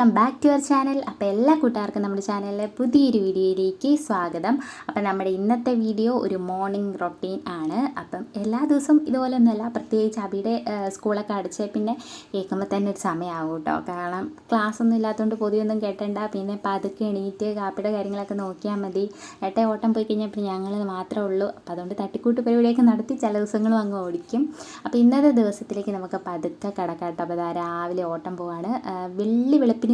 Welcome back to our channel അപ്പോൾ എല്ലാ കൂട്ടുകാർക്കും നമ്മുടെ ചാനലിലെ പുതിയൊരു വീഡിയോയിലേക്ക് സ്വാഗതം. അപ്പം നമ്മുടെ ഇന്നത്തെ വീഡിയോ ഒരു മോർണിംഗ് റൊട്ടീൻ ആണ്. അപ്പം എല്ലാ ദിവസവും ഇതുപോലൊന്നുമല്ല പ്രത്യേകിച്ച് അബിയുടെ സ്കൂളൊക്കെ അടിച്ച് പിന്നെ കേൾക്കുമ്പോൾ തന്നെ ഒരു സമയമാകും കേട്ടോ. കാരണം ക്ലാസ് ഒന്നും ഇല്ലാത്തതുകൊണ്ട് പൊതുവൊന്നും കേട്ടണ്ട. പിന്നെ പതുക്കെ എണീറ്റ് കാപ്പിയുടെ കാര്യങ്ങളൊക്കെ നോക്കിയാൽ മതി. ഏട്ടൻ ഓട്ടം പോയി കഴിഞ്ഞാൽ പിന്നെ ഞങ്ങൾ മാത്രമേ ഉള്ളൂ. അപ്പോൾ അതുകൊണ്ട് തട്ടിക്കൂട്ട് പരിപാടിയൊക്കെ നടത്തി ചില ദിവസങ്ങളും അങ്ങ് ഓടിക്കും. അപ്പോൾ ഇന്നത്തെ ദിവസത്തിലേക്ക് നമുക്ക് പതുക്കെ കടക്കാട്ടോ അപ്പോൾ രാവിലെ ഓട്ടം പോവാണ്. വെള്ളി വെളുപ്പിനൊന്നുമല്ല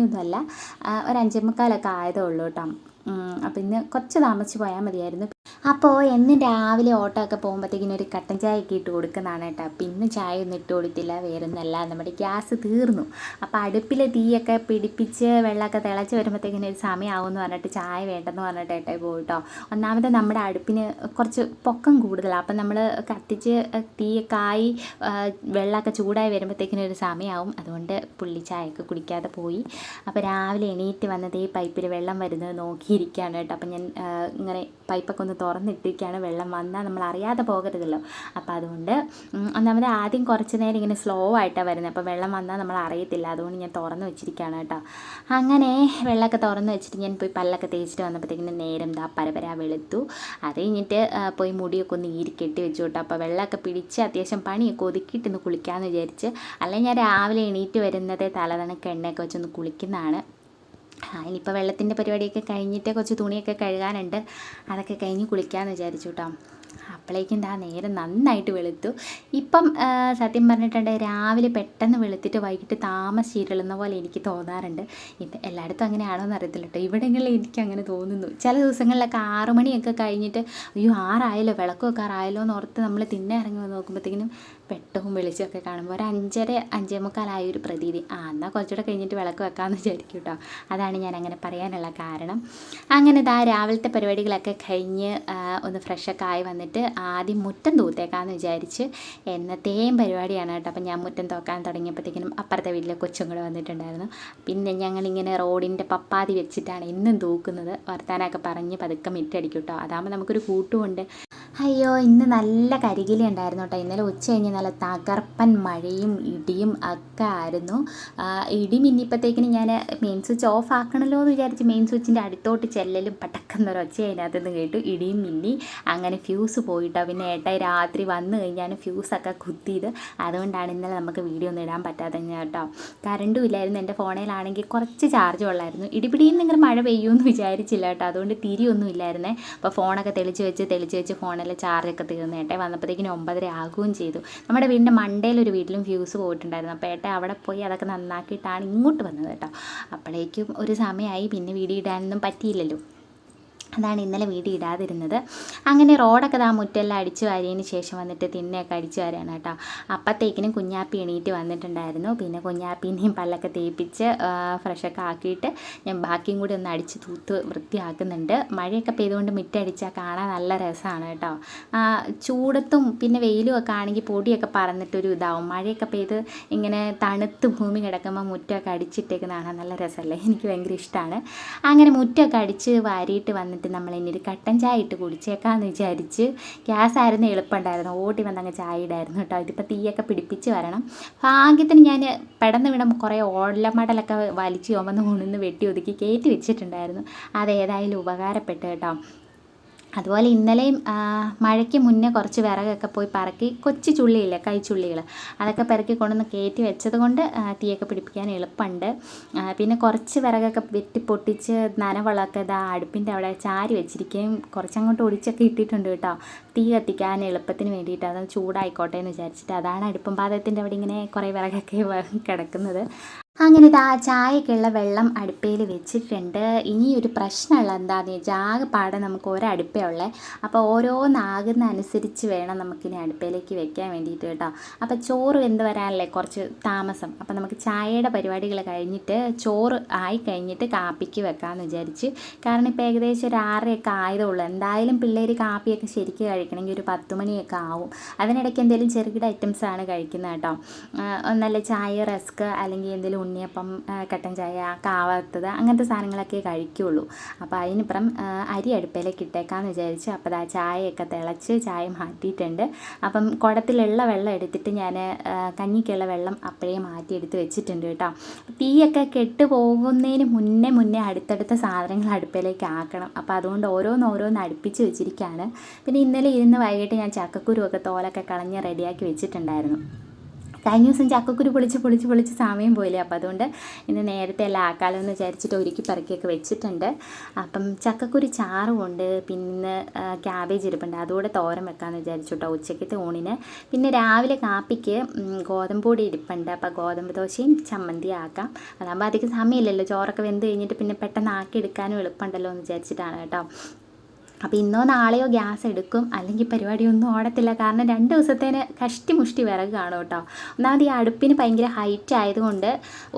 ആ, ഒരു അഞ്ചേമുക്കാലൊക്കെ ആയതേ ഉള്ളൂ കേട്ടോ. അപ്പം ഇന്ന് കുറച്ച് താമസിച്ച് പോയാൽ മതിയായിരുന്നു. അപ്പോൾ എന്നും രാവിലെ ഓട്ടമൊക്കെ പോകുമ്പോഴത്തേക്കിനും ഒരു കട്ടൻ ചായ ഒക്കെ ഇട്ട് കൊടുക്കുന്നതാണ് കേട്ടോ. അപ്പം ഇന്ന് ചായ ഒന്നും ഇട്ട് കൊടുത്തില്ല വേറൊന്നല്ല. നമ്മുടെ ഗ്യാസ് തീർന്നു. അപ്പോൾ അടുപ്പിലെ തീയൊക്കെ പിടിപ്പിച്ച് വെള്ളമൊക്കെ തിളച്ച് വരുമ്പോഴത്തേക്കിനും ഒരു സമയമാവുമെന്ന് പറഞ്ഞിട്ട് ചായ വേണ്ടെന്ന് പറഞ്ഞിട്ട് ഏട്ടായി പോയി കേട്ടോ ഒന്നാമത് നമ്മുടെ അടുപ്പിന് കുറച്ച് പൊക്കം കൂടുതലാണ്. അപ്പം നമ്മൾ കത്തിച്ച് തീയൊക്കെ ആയി വെള്ളമൊക്കെ ചൂടായി വരുമ്പോഴത്തേക്കിനും ഒരു സമയമാവും. അതുകൊണ്ട് പുള്ളി ചായയൊക്കെ കുടിക്കാതെ പോയി. അപ്പോൾ രാവിലെ എണീറ്റ് വന്നത് ഈ പൈപ്പിൽ വെള്ളം വരുന്നത് നോക്കിയിരിക്കുകയാണ് കേട്ടോ. അപ്പം ഞാൻ ഇങ്ങനെ പൈപ്പൊക്കെ ഒന്ന് തുറന്നിട്ടിരിക്കുകയാണ്. വെള്ളം വന്നാൽ നമ്മൾ അറിയാതെ പോകരുതല്ലോ. അപ്പോൾ അതുകൊണ്ട് ഒന്നാമത് ആദ്യം കുറച്ച് നേരം ഇങ്ങനെ സ്ലോ ആയിട്ടാണ് വരുന്നത്. അപ്പോൾ വെള്ളം വന്നാൽ നമ്മൾ അറിയത്തില്ല അതുകൊണ്ട് ഞാൻ തുറന്ന് വെച്ചിരിക്കുകയാണ് കേട്ടോ. അങ്ങനെ വെള്ളമൊക്കെ തുറന്ന് വെച്ചിട്ട് ഞാൻ പോയി പല്ലൊക്കെ തേച്ചിട്ട് വന്നപ്പോഴത്തേക്കിന് നേരം ദാ പരപര വെളുത്തു. അത് കഴിഞ്ഞിട്ട് പോയി മുടിയൊക്കെ ഒന്ന് ഈരി കെട്ടി വെച്ചു കേട്ടോ. അപ്പോൾ വെള്ളമൊക്കെ പിടിച്ച് അത്യാവശ്യം പണിയൊക്കെ ഒതുക്കിയിട്ടൊന്ന് കുളിക്കാമെന്ന് വിചാരിച്ച്. അല്ലെങ്കിൽ ഞാൻ രാവിലെ എണീറ്റ് വരുന്നത് തലതണക്ക് എണ്ണയൊക്കെ വെച്ചൊന്ന് കുളിക്കുന്നതാണ്. ഇനിയിപ്പോൾ വെള്ളത്തിന്റെ പരിപാടിയൊക്കെ കഴിഞ്ഞിട്ട് കുറച്ച് തുണിയൊക്കെ കഴുകാനുണ്ട്. അതൊക്കെ കഴിഞ്ഞ് കുളിക്കാമെന്ന് വിചാരിച്ചു കേട്ടോ അപ്പോഴേക്കും ദാ നേരം നന്നായിട്ട് വെളുത്തു. ഇപ്പം സത്യം പറഞ്ഞിട്ടുണ്ട് രാവിലെ പെട്ടെന്ന് വെളുത്തിട്ട് വൈകിട്ട് താമസിച്ചിരുളുന്ന പോലെ എനിക്ക് തോന്നാറുണ്ട്. ഇപ്പം എല്ലായിടത്തും അങ്ങനെയാണോ എന്ന് അറിയത്തില്ല കേട്ടോ ഇവിടെങ്ങളിൽ എനിക്ക് അങ്ങനെ തോന്നുന്നു. ചില ദിവസങ്ങളിലൊക്കെ ആറു മണിയൊക്കെ കഴിഞ്ഞിട്ട് അയ്യോ ആറായല്ലോ വിളക്ക് വെക്കാറായല്ലോ എന്ന് ഓർത്ത് നമ്മൾ തിന്നെ ഇറങ്ങി വന്ന് നോക്കുമ്പോഴത്തേക്കിനും വെട്ടവും വിളിച്ചൊക്കെ കാണുമ്പോൾ ഒരു അഞ്ചര അഞ്ചേ മുക്കാലായ ഒരു പ്രതീതി. ആ എന്നാൽ കുറച്ചുകൂടെ കഴിഞ്ഞിട്ട് വിളക്ക് വെക്കാമെന്ന് വിചാരിക്കും കേട്ടോ അതാണ് ഞാൻ അങ്ങനെ പറയാനുള്ള കാരണം. അങ്ങനെ ഇതാ രാവിലത്തെ പരിപാടികളൊക്കെ കഴിഞ്ഞ് ഒന്ന് ഫ്രഷൊക്കെ ആയി വന്നിട്ട് ആദ്യം മുറ്റം തൂത്തേക്കാമെന്ന് വിചാരിച്ച് എന്നത്തെയും പരിപാടിയാണ് കേട്ടോ. അപ്പം ഞാൻ മുറ്റം തോക്കാൻ തുടങ്ങിയപ്പോഴത്തേക്കിനും അപ്പുറത്തെ വീട്ടിലെ കൊച്ചും കൂടെ വന്നിട്ടുണ്ടായിരുന്നു. പിന്നെ ഞങ്ങളിങ്ങനെ റോഡിന്റെ പപ്പാതി വെച്ചിട്ടാണ് ഇന്നും തൂക്കുന്നത്. വർത്താനമൊക്കെ പറഞ്ഞ് പതുക്കെ മിറ്റടിക്കും കേട്ടോ അതാകുമ്പോൾ നമുക്കൊരു കൂട്ടുമുണ്ട്. അയ്യോ ഇന്ന് നല്ല കരികില ഉണ്ടായിരുന്നു കേട്ടോ ഇന്നലെ ഉച്ച കഴിഞ്ഞ് നല്ല തകർപ്പൻ മഴയും ഇടിയും ഒക്കെ ആയിരുന്നു. ഇടി മിന്നിപ്പത്തേക്കിന് ഞാൻ മെയിൻ സ്വിച്ച് ഓഫ് ആക്കണമല്ലോ എന്ന് വിചാരിച്ച് മെയിൻ സ്വിച്ചിന്റെ അടുത്തോട്ട് ചെല്ലലും പടക്കുന്നൊരു ഒച്ച അതിനകത്ത് നിന്ന് കേട്ടു. ഇടിയും മിന്നി അങ്ങനെ ഫ്യൂസ് പോയിട്ടോ. പിന്നെ ഏട്ടായി രാത്രി വന്നു കഴിഞ്ഞാൽ ഫ്യൂസൊക്കെ കുത്തിയത്. അതുകൊണ്ടാണ് ഇന്നലെ നമുക്ക് വീഡിയോ ഒന്നും ഇടാൻ പറ്റാതെ കേട്ടോ കറണ്ടും ഇല്ലായിരുന്നു. എന്റെ ഫോണിലാണെങ്കിൽ കുറച്ച് ചാർജ് ഉള്ളായിരുന്നു. ഇടിപിടിയിൽ നിങ്ങൾ മഴ പെയ്യുമെന്ന് വിചാരിച്ചില്ല കേട്ടോ അതുകൊണ്ട് തിരിയൊന്നും ഇല്ലായിരുന്നേ. അപ്പോൾ ഫോണൊക്കെ തെളിച്ച് വെച്ച് തെളിച്ച് വെച്ച് ഫോണിൽ ചാർജൊക്കെ തീർന്നു. ഏട്ടെ വന്നപ്പോഴത്തേക്കിനും ഒമ്പതര ആകുകയും ചെയ്തു. നമ്മുടെ വീടിന്റെ മണ്ടയിൽ ഒരു വീട്ടിലും ഫ്യൂസ് പോയിട്ടുണ്ടായിരുന്നു. അപ്പോൾ ഏട്ടൻ അവിടെ പോയി അതൊക്കെ നന്നാക്കിയിട്ടാണ് ഇങ്ങോട്ട് വന്നത് കേട്ടോ. അപ്പോഴേക്കും ഒരു സമയമായി. പിന്നെ വീഡിയോ ഇടാനൊന്നും പറ്റിയില്ലല്ലോ. അതാണ് ഇന്നലെ വീട് ഇടാതിരുന്നത്. അങ്ങനെ റോഡൊക്കെ ആ മുറ്റെല്ലാം അടിച്ചു വാരിയതിന് ശേഷം വന്നിട്ട് തിന്നെയൊക്കെ അടിച്ചു വാരാണ് കേട്ടോ. അപ്പോഴത്തേക്കിനും കുഞ്ഞാപ്പി എണീറ്റ് വന്നിട്ടുണ്ടായിരുന്നു. പിന്നെ കുഞ്ഞാപ്പീനെയും പല്ലൊക്കെ തേപ്പിച്ച് ഫ്രഷൊക്കെ ആക്കിയിട്ട് ഞാൻ ബാക്കിയും കൂടി ഒന്ന് അടിച്ച് തൂത്ത് വൃത്തിയാക്കുന്നുണ്ട്. മഴയൊക്കെ പെയ്തുകൊണ്ട് മുറ്റടിച്ചാൽ കാണാൻ നല്ല രസമാണ് കേട്ടോ. ചൂടത്തും പിന്നെ വെയിലും ഒക്കെ ആണെങ്കിൽ പൊടിയൊക്കെ പറന്നിട്ടൊരു ഇതാവും. മഴയൊക്കെ പെയ്ത് ഇങ്ങനെ തണുത്ത് ഭൂമി കിടക്കുമ്പോൾ മുറ്റമൊക്കെ അടിച്ചിട്ടേക്ക് കാണാൻ നല്ല രസമല്ലേ? എനിക്ക് ഭയങ്കര ഇഷ്ടമാണ് അങ്ങനെ മുറ്റമൊക്കെ അടിച്ച് വാരിയിട്ട് വന്നിട്ട് നമ്മൾ ഇനി ഒരു കട്ടൻ ചായ ഇട്ട് കുടിച്ചേക്കാമെന്ന് വിചാരിച്ച് ഗ്യാസ് ആയിരുന്നു എളുപ്പമുണ്ടായിരുന്നു. ഓടി വന്നങ്ങ് ചായ ഇടായിരുന്നു കേട്ടോ. ഇതിപ്പോൾ തീയൊക്കെ പിടിപ്പിച്ച് വരണം. ഭാഗ്യത്തിന് ഞാൻ പെടന്ന് വീണ കുറേ ഓടലമടലൊക്കെ വലിച്ച് ചുമന്ന് കൊണ്ടുവന്ന് വെട്ടി ഒതുക്കി കയറ്റി വെച്ചിട്ടുണ്ടായിരുന്നു. അതേതായാലും ഉപകാരപ്പെട്ട് കേട്ടോ. അതുപോലെ ഇന്നലെയും മഴയ്ക്ക് മുന്നേ കുറച്ച് വിറകൊക്കെ പോയി പറക്കി കൊച്ചു ചുള്ളിയില്ലേ കൈച്ചുള്ളികൾ അതൊക്കെ പെറുക്കി കൊണ്ടുവന്ന് കയറ്റി വെച്ചത് കൊണ്ട് തീയൊക്കെ പിടിപ്പിക്കാൻ എളുപ്പമുണ്ട്. പിന്നെ കുറച്ച് വിറകൊക്കെ വെട്ടി പൊട്ടിച്ച് നനവളമൊക്കെ ഇതാ അടുപ്പിന്റെ അവിടെ ചാരി വെച്ചിരിക്കുകയും കുറച്ചങ്ങോട്ട് ഒടിച്ചൊക്കെ ഇട്ടിട്ടുണ്ട് കേട്ടോ. തീ കത്തിക്കാൻ എളുപ്പത്തിന് വേണ്ടിയിട്ട് അത് ചൂടായിക്കോട്ടെ എന്ന് വിചാരിച്ചിട്ട് അതാണ് അടുപ്പം പാതത്തിന്റെ അവിടെ ഇങ്ങനെ കുറേ വിറകൊക്കെ കിടക്കുന്നത്. അങ്ങനെ ഇതാ ചായക്കുള്ള വെള്ളം അടുപ്പയിൽ വെച്ചിട്ടുണ്ട്. ഇനി ഒരു പ്രശ്നമുള്ള എന്താണെന്ന് വെച്ചാൽ ആകെ പാടെ നമുക്ക് ഒരടുപ്പേ ഉള്ളേ. അപ്പോൾ ഓരോന്നാകുന്ന അനുസരിച്ച് വേണം നമുക്കിനി അടുപ്പയിലേക്ക് വെക്കാൻ വേണ്ടിയിട്ട് കേട്ടോ. അപ്പോൾ ചോറ് വെന്ത് വരാനല്ലേ കുറച്ച് താമസം. അപ്പോൾ നമുക്ക് ചായയുടെ പരിപാടികൾ കഴിഞ്ഞിട്ട് ചോറ് ആയി കഴിഞ്ഞിട്ട് കാപ്പിക്ക് വെക്കാമെന്ന് വിചാരിച്ച്. കാരണം ഇപ്പോൾ ഏകദേശം ഒരു ആറരയൊക്കെ ആയതേ ഉള്ളൂ എന്തായാലും പിള്ളേർ കാപ്പിയൊക്കെ ശരിക്ക് കഴിക്കണമെങ്കിൽ ഒരു പത്ത് മണിയൊക്കെ ആവും. അതിനിടയ്ക്ക് എന്തെങ്കിലും ചെറുകിട ഐറ്റംസ് ആണ് കഴിക്കുന്നത് കേട്ടോ. നല്ല ചായ റസ്ക് അല്ലെങ്കിൽ എന്തെങ്കിലും ഉണ്ണിയപ്പം ആ, കട്ടൻ ചായ കാവാത്തത് അങ്ങനത്തെ സാധനങ്ങളൊക്കെ കഴിക്കുകയുള്ളൂ അപ്പോൾ അതിനിപ്പുറം ആ, അരി അടുപ്പിലേക്ക് ഇട്ടേക്കാമെന്ന് വിചാരിച്ച് അപ്പോൾ ദാ ചായയൊക്കെ തിളച്ച് ചായ മാറ്റിയിട്ടുണ്ട്. അപ്പം കുടത്തിലുള്ള വെള്ളം എടുത്തിട്ട് ഞാൻ കഞ്ഞിക്കുള്ള വെള്ളം അപ്പോഴേ മാറ്റി എടുത്ത് വെച്ചിട്ടുണ്ട് കേട്ടോ. തീയൊക്കെ കെട്ട് പോകുന്നതിന് മുന്നേ മുന്നേ അടുത്തടുത്ത സാധനങ്ങൾ അടുപ്പിലേക്ക് ആക്കണം. അപ്പോൾ അതുകൊണ്ട് ഓരോന്ന് ഓരോന്ന് അടുപ്പിച്ച് വെച്ചിരിക്കുകയാണ് പിന്നെ ഇന്നലെ ഇരുന്ന് വൈകിട്ട് ഞാൻ ചക്കക്കുരുവൊക്കെ തോലൊക്കെ കളഞ്ഞ് റെഡിയാക്കി വെച്ചിട്ടുണ്ടായിരുന്നു. കഴിഞ്ഞ ദിവസം ചക്കക്കുരു പൊളിച്ച് പൊളിച്ച് പൊളിച്ച് സമയം പോയില്ലേ? അപ്പോൾ അതുകൊണ്ട് ഇന്ന് നേരത്തെ എല്ലാം ആക്കാലോ എന്ന് വിചാരിച്ചിട്ട് ഒരുക്കി പറക്കിയൊക്കെ വെച്ചിട്ടുണ്ട്. അപ്പം ചക്കക്കുരു ചാറുമുണ്ട് പിന്നെ ആ, ക്യാബേജ് ഇരിപ്പുണ്ട്. അതുകൂടെ തോരൻ വെക്കാമെന്ന് വിചാരിച്ചു കേട്ടോ ഉച്ചയ്ക്കത്തെ ഊണിന്. പിന്നെ രാവിലെ കാപ്പിക്ക് ഉം, ഗോതമ്പ് പൊടി ഇരിപ്പുണ്ട്. അപ്പോൾ ഗോതമ്പ് ദോശയും ചമ്മന്തി ആക്കാം. അതാകുമ്പോൾ അധികം സമയമില്ലല്ലോ. ചോറൊക്കെ വെന്ത് കഴിഞ്ഞിട്ട് പിന്നെ പെട്ടെന്ന് ആക്കി എടുക്കാനും എളുപ്പമുണ്ടല്ലോ എന്ന് വിചാരിച്ചിട്ടാണ് കേട്ടോ. അപ്പോൾ ഇന്നോ നാളെയോ ഗ്യാസ് എടുക്കും അല്ലെങ്കിൽ പരിപാടിയൊന്നും ഓടത്തില്ല. കാരണം രണ്ട് ദിവസത്തേന് കഷ്ടി മുഷ്ടി വിറക് കാണും കേട്ടോ. ഒന്നാമത് ഈ അടുപ്പിന് ഭയങ്കര ഹൈറ്റ് ആയതുകൊണ്ട്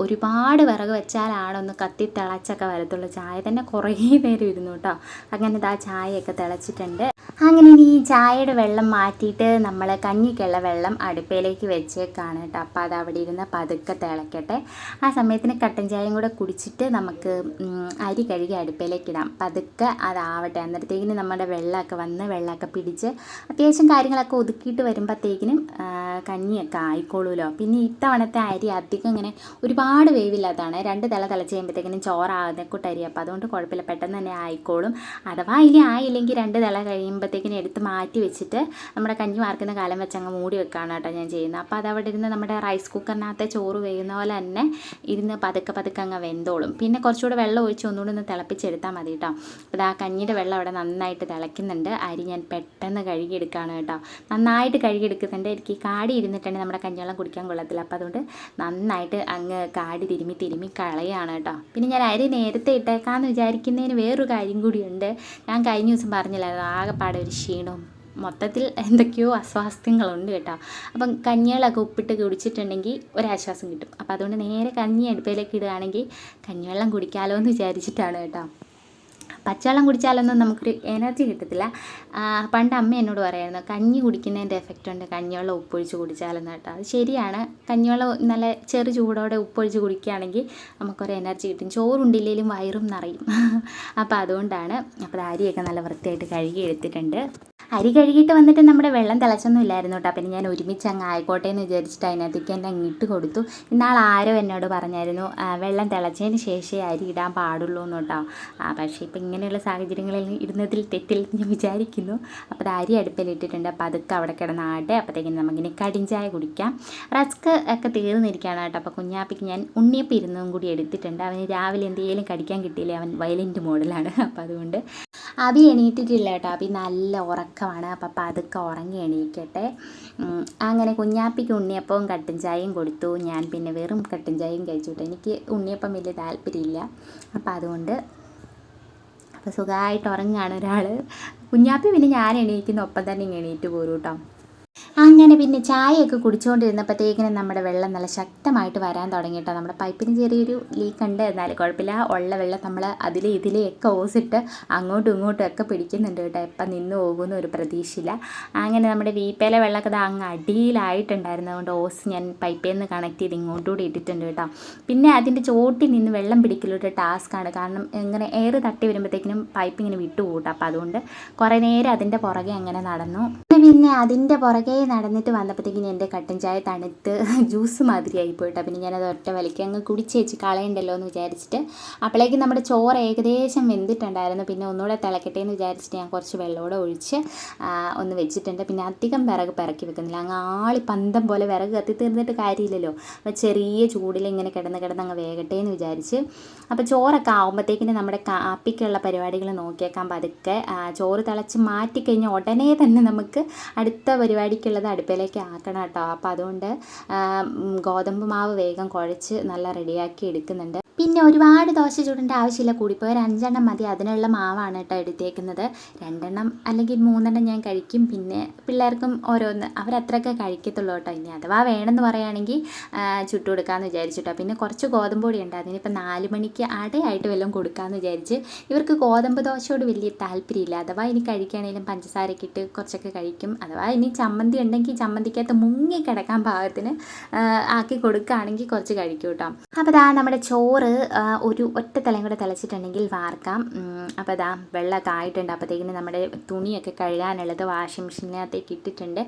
ഒരുപാട് വിറക് വെച്ചാലാണ് ഒന്ന് കത്തി തിളച്ചൊക്കെ വരത്തുള്ളൂ. ചായ തന്നെ കുറേ നേരം ഇരുന്നു കേട്ടോ. അങ്ങനെ ഇതാ ചായയൊക്കെ തിളച്ചിട്ടുണ്ട്. അങ്ങനെ ഇനി ഈ ചായയുടെ വെള്ളം മാറ്റിയിട്ട് നമ്മൾ കഞ്ഞിക്കുള്ള വെള്ളം അടുപ്പയിലേക്ക് വെച്ചേക്കാണ് കേട്ടോ. അപ്പോൾ അത് അവിടെ ഇരുന്ന് പതുക്കെ തിളക്കട്ടെ. ആ സമയത്തിന് കട്ടൻ ചായയും കൂടെ കുടിച്ചിട്ട് നമുക്ക് അരി കഴുകി അടുപ്പയിലേക്ക് ഇടാം. പതുക്കെ അതാവട്ടെ. നമ്മുടെ വെള്ളമൊക്കെ വന്ന് വെള്ളമൊക്കെ പിടിച്ച് അത്യാവശ്യം കാര്യങ്ങളൊക്കെ ഒതുക്കിയിട്ട് വരുമ്പോഴത്തേക്കിനും കഞ്ഞിയൊക്കെ ആയിക്കോളൂലോ. പിന്നെ ഇത്തവണത്തെ അരി അധികം ഇങ്ങനെ ഒരുപാട് വേവില്ലാത്തതാണ്. രണ്ട് തല തിളച്ച് കഴിയുമ്പോഴത്തേക്കിനും ചോറാകുന്ന കൂട്ടരി. അപ്പോൾ അതുകൊണ്ട് കുഴപ്പമില്ല. പെട്ടെന്ന് തന്നെ ആയിക്കോളും. അഥവാ ഇനി ആയില്ലെങ്കിൽ രണ്ട് തല കഴിയുമ്പോഴത്തേക്കിനും എടുത്ത് മാറ്റി വെച്ചിട്ട് നമ്മുടെ കഞ്ഞി വാർക്കുന്ന കാലം വെച്ച് അങ്ങ് മൂടി വെക്കുകയാണ് കേട്ടോ ഞാൻ ചെയ്യുന്നത്. അപ്പോൾ അതവിടെ ഇരുന്ന് നമ്മുടെ റൈസ് കുക്കറിനകത്തെ ചോറ് വേകുന്ന പോലെ തന്നെ ഇരുന്ന് പതുക്കെ പതുക്കെ അങ്ങ് വെന്തോളും. പിന്നെ കുറച്ചുകൂടെ വെള്ളം ഒഴിച്ച് ഒന്നുകൂടി ഒന്ന് തിളപ്പിച്ചെടുത്താൽ മതി കേട്ടോ. അപ്പോൾ ആ കഞ്ഞിയുടെ വെള്ളം അവിടെ നന്നായിട്ട് തിളയ്ക്കുന്നുണ്ട്. അരി ഞാൻ പെട്ടെന്ന് കഴുകിയെടുക്കുകയാണ് കേട്ടോ. നന്നായിട്ട് കഴുകിയെടുക്കുന്നുണ്ട്. എനിക്ക് ഈ കാടി ഇരുന്നിട്ടുണ്ടെങ്കിൽ നമ്മുടെ കഞ്ഞിവെള്ളം കുടിക്കാൻ കൊള്ളത്തില്ല. അപ്പോൾ അതുകൊണ്ട് നന്നായിട്ട് അങ്ങ് കാടി തിരുമ്മി തിരുമ്മി കളയാണ് കേട്ടോ. പിന്നെ ഞാൻ അരി നേരത്തെ ഇട്ടേക്കാന്ന് വിചാരിക്കുന്നതിന് വേറൊരു കാര്യം കൂടിയുണ്ട്. ഞാൻ കഴിഞ്ഞ ദിവസം പറഞ്ഞില്ലായിരുന്നു ആകെപ്പാടെ ഒരു ക്ഷീണവും മൊത്തത്തിൽ എന്തൊക്കെയോ അസ്വാസ്ഥ്യങ്ങളുണ്ട് കേട്ടോ. അപ്പം കഞ്ഞികളൊക്കെ ഉപ്പിട്ട് കുടിച്ചിട്ടുണ്ടെങ്കിൽ ഒരാശ്വാസം കിട്ടും. അപ്പോൾ അതുകൊണ്ട് നേരെ കഞ്ഞി അടുപ്പിലേക്ക് ഇടുകയാണെങ്കിൽ കഞ്ഞിവെള്ളം കുടിക്കാമല്ലോ എന്ന് വിചാരിച്ചിട്ടാണ് കേട്ടോ. പച്ചവെള്ളം കുടിച്ചാലൊന്നും നമുക്കൊരു എനർജി കിട്ടത്തില്ല. പണ്ട് അമ്മ എന്നോട് പറയായിരുന്നു കഞ്ഞി കുടിക്കുന്നതിന്റെ എഫക്റ്റ് ഉണ്ട്. കഞ്ഞിവെള്ളം ഉപ്പൊഴിച്ച് കുടിച്ചാലെന്ന് കേട്ടോ. അത് ശരിയാണ്. കഞ്ഞിവെള്ളം നല്ല ചെറു ചൂടോടെ ഉപ്പൊഴിച്ച് കുടിക്കുകയാണെങ്കിൽ നമുക്കൊരു എനർജി കിട്ടും. ചോറുണ്ടില്ലെങ്കിലും വയറും നിറയും. അപ്പോൾ അതുകൊണ്ടാണ് അപ്പോൾ അരിയൊക്കെ നല്ല വൃത്തിയായിട്ട് കഴുകി എടുത്തിട്ടുണ്ട്. അരി കഴുകിയിട്ട് വന്നിട്ട് നമ്മുടെ വെള്ളം തിളച്ചൊന്നും ഇല്ലായിരുന്നു കേട്ടോ. പിന്നെ ഞാൻ ഒരുമിച്ച് അങ്ങ് ആയിക്കോട്ടെ എന്ന് വിചാരിച്ചിട്ട് അതിനകത്തേക്ക് എന്നെ അങ്ങ് ഇട്ട് കൊടുത്തു. ഇന്നാൾ ആരോ എന്നോട് പറഞ്ഞായിരുന്നു വെള്ളം തിളച്ചതിന് ശേഷമേ അരി ഇടാൻ പാടുള്ളൂ എന്ന് കേട്ടോ. പക്ഷേ ഇപ്പം ഇങ്ങനെയുള്ള സാഹചര്യങ്ങളിൽ ഇടുന്നതിൽ തെറ്റിൽ ഞാൻ വിചാരിക്കുന്നു. അപ്പോൾ അത് അരി അടുപ്പിലിട്ടിട്ടുണ്ട് അപ്പോൾ അതൊക്കെ അവിടെ കിടന്നാട്ടെ അപ്പോഴത്തേക്കും നമുക്കിനി കടിഞ്ചായ കുടിക്കാം. റസ്ക് ഒക്കെ തീർന്നിരിക്കുകയാണ് കേട്ടോ. അപ്പോൾ കുഞ്ഞാപ്പിക്ക് ഞാൻ ഉണ്ണിയപ്പം ഇരുന്നതും കൂടി എടുത്തിട്ടുണ്ട്. അവന് രാവിലെ എന്തെങ്കിലും കടിക്കാൻ കിട്ടിയില്ലേ? അവൻ വയലിന്റെ മോഡലാണ്. അപ്പോൾ അതുകൊണ്ട് അബി എണീറ്റിട്ടില്ല കേട്ടോ. അബി നല്ല ഉറക്കമാണ്. അപ്പം പതുക്കെ ഉറങ്ങി എണീക്കട്ടെ. അങ്ങനെ കുഞ്ഞാപ്പിക്ക് ഉണ്ണിയപ്പവും കട്ടൻ ചായയും കൊടുത്തു. ഞാൻ പിന്നെ വെറും കട്ടൻ ചായയും കഴിച്ചു എനിക്ക് ഉണ്ണിയപ്പം വലിയ താല്പര്യമില്ല. അപ്പം അതുകൊണ്ട് അപ്പോൾ സുഖമായിട്ട് ഉറങ്ങുകയാണ് ഒരാൾ കുഞ്ഞാപ്പി പിന്നെ ഞാൻ എണീക്കുന്ന. ഒപ്പം തന്നെ എണീറ്റ് പോരും കേട്ടോ. അങ്ങനെ പിന്നെ ചായയൊക്കെ കുടിച്ചുകൊണ്ടിരുന്നപ്പോഴത്തേക്കിനും നമ്മുടെ വെള്ളം നല്ല ശക്തമായിട്ട് വരാൻ തുടങ്ങി കേട്ടോ നമ്മുടെ പൈപ്പിന് ചെറിയൊരു ലീക്ക് ഉണ്ട്. എന്നാലും കുഴപ്പമില്ല. ഉള്ള വെള്ളം നമ്മൾ അതിലെ ഇതിലെയൊക്കെ ഓസിട്ട് അങ്ങോട്ടും ഇങ്ങോട്ടും ഒക്കെ പിടിക്കുന്നുണ്ട് കേട്ടോ. എപ്പം നിന്ന് പോകുന്ന ഒരു പ്രതീക്ഷയില്ല. അങ്ങനെ നമ്മുടെ വീപ്പയിലെ വെള്ളമൊക്കെ അത് അങ്ങ് അടിയിലായിട്ടുണ്ടായിരുന്നു അതുകൊണ്ട് ഓസ് ഞാൻ പൈപ്പിൽ നിന്ന് കണക്ട് ചെയ്ത് ഇങ്ങോട്ടുകൂടി ഇട്ടിട്ടുണ്ട് കേട്ടോ. പിന്നെ അതിന്റെ ചോട്ടിൽ നിന്ന് വെള്ളം പിടിക്കലൊരു ടാസ്ക്കാണ് കാരണം ഇങ്ങനെ എയർ തട്ടി വരുമ്പോഴത്തേക്കിനും പൈപ്പ് ഇങ്ങനെ വിട്ടു കൂട്ടാം. അപ്പോൾ അതുകൊണ്ട് കുറേ നേരം അതിന്റെ പുറകെ അങ്ങനെ നടന്നു. പിന്നെ അതിന്റെ പുറകെ നടന്നിട്ട് വന്നപ്പോഴത്തേക്കിനും എന്റെ കട്ടൻ ചായ തണുത്ത് ജ്യൂസ് മാതിരിയായി പോയിട്ട്. പിന്നെ ഞാനത് ഒറ്റ വലിക്ക് അങ്ങ് കുടിച്ച് വെച്ച് കളയണ്ടല്ലോ എന്ന് വിചാരിച്ചിട്ട് അപ്പോഴേക്കും നമ്മുടെ ചോറ് ഏകദേശം വെന്തിട്ടുണ്ടായിരുന്നു. പിന്നെ ഒന്നുകൂടെ തിളക്കട്ടെ എന്ന് വിചാരിച്ചിട്ട് ഞാൻ കുറച്ച് വെള്ളമൂടെ ഒഴിച്ച് ഒന്ന് വെച്ചിട്ടുണ്ട്. പിന്നെ അധികം വിറക് പിറക്കി വെക്കുന്നില്ല. അങ്ങ് ആളി പന്തം പോലെ വിറക് കത്തി തീർന്നിട്ട് കാര്യമില്ലല്ലോ. അപ്പോൾ ചെറിയ ചൂടിൽ ഇങ്ങനെ കിടന്ന് കിടന്ന് അങ്ങ് വേകട്ടെ എന്ന് വിചാരിച്ച്. അപ്പോൾ ചോറൊക്കെ ആകുമ്പോഴത്തേക്കിന് നമ്മുടെ കാപ്പിക്കുള്ള പരിപാടികൾ നോക്കിയേക്കാൻ പതുക്കെ. ചോറ് തിളച്ച് മാറ്റിക്കഴിഞ്ഞാൽ ഉടനെ തന്നെ നമുക്ക് അടുത്ത പരിപാടിക്കുള്ളത് അടുപ്പിലേക്ക് ആക്കണം കേട്ടോ അപ്പോൾ അതുകൊണ്ട് ഗോതമ്പ് മാവ് വേഗം കുഴച്ച് നല്ല റെഡിയാക്കി എടുക്കുന്നുണ്ട്. പിന്നെ ഒരുപാട് ദോശ ചൂടേണ്ട ആവശ്യമില്ല. കൂടിപ്പോയി ഒരു അഞ്ചെണ്ണം മതി. അതിനുള്ള മാവാണ് കേട്ടോ എടുത്തേക്കുന്നത്. രണ്ടെണ്ണം അല്ലെങ്കിൽ മൂന്നെണ്ണം ഞാൻ കഴിക്കും. പിന്നെ പിള്ളേർക്കും ഓരോന്ന് അവരത്രയൊക്കെ കഴിക്കത്തുള്ളൂ കേട്ടോ. ഇനി അഥവാ വേണമെന്ന് പറയുകയാണെങ്കിൽ ചുട്ടു കൊടുക്കാമെന്ന് വിചാരിച്ചിട്ടോ പിന്നെ കുറച്ച് ഗോതമ്പ് പൊടി ഉണ്ട്. അതിനിപ്പോൾ നാല് മണിക്ക് അടയായിട്ട് വല്ലതും കൊടുക്കാമെന്ന് വിചാരിച്ച് ഇവർക്ക് ഗോതമ്പ് ദോശയോട് വലിയ താല്പര്യമില്ല. അഥവാ ഇനി കഴിക്കുകയാണെങ്കിലും പഞ്ചസാരയ്ക്ക് ഇട്ട് കുറച്ചൊക്കെ കഴിക്കും. അഥവാ ഇനി ചമ്മന്തി ഉണ്ടെങ്കിൽ ചമ്മന്തിക്കകത്ത് മുങ്ങി കിടക്കാൻ പാകത്തിന് ആക്കി കൊടുക്കുകയാണെങ്കിൽ കുറച്ച് കഴിക്കും കേട്ടോ. അപ്പോൾ അതാ നമ്മുടെ ചോറ് ഒരു ഒറ്റ തലയും കൂടെ തിളച്ചിട്ടുണ്ടെങ്കിൽ വാർക്കാം. അപ്പോൾ അതാ വെള്ളമൊക്കെ ആയിട്ടുണ്ട്. അപ്പോഴത്തേക്കിന് നമ്മുടെ തുണിയൊക്കെ കഴുകാനുള്ളത് വാഷിംഗ് മെഷീനകത്തേക്ക് ഇട്ടിട്ടുണ്ട്.